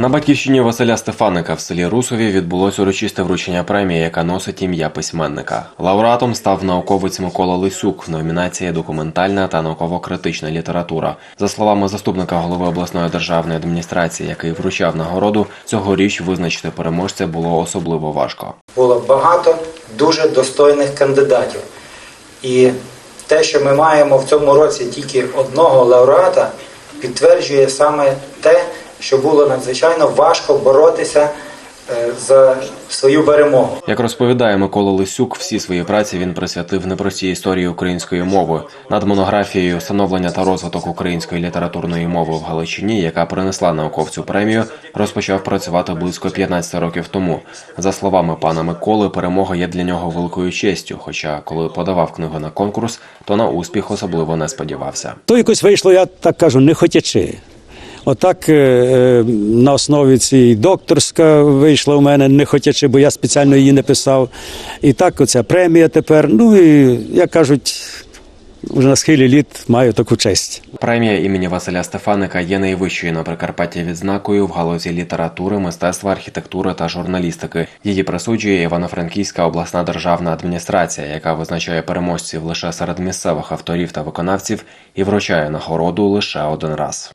На батьківщині Василя Стефаника в селі Русові відбулось урочисте вручення премії, яка носить ім'я письменника. Лауреатом став науковець Микола Лисюк в номінації Документальна та науково-критична література. За словами заступника голови обласної державної адміністрації, який вручав нагороду, цьогоріч визначити переможця було особливо важко. було багато дуже достойних кандидатів. І те, що ми маємо в цьому році тільки одного лауреата, підтверджує саме те, що було надзвичайно важко боротися е, за свою перемогу. Як розповідає Микола Лисюк, всі свої праці він присвятив непростій історії української мови. Над монографією «Становлення та розвиток української літературної мови в Галичині, яка принесла науковцю премію, розпочав працювати близько 15 років тому. За словами пана Миколи, перемога є для нього великою честю. Хоча, коли подавав книгу на конкурс, то на успіх особливо не сподівався. То якось вийшло, я так кажу, не хотячи. Отак е, е, на основі цієї докторська вийшла у мене не хотячи, бо я спеціально її не писав. І так оця премія тепер. Ну і як кажуть, вже на схилі літ маю таку честь. Премія імені Василя Стефаника є найвищою на Прикарпатті відзнакою в галузі літератури, мистецтва, архітектури та журналістики. Її присуджує Івано-Франківська обласна державна адміністрація, яка визначає переможців лише серед місцевих авторів та виконавців і вручає нагороду лише один раз.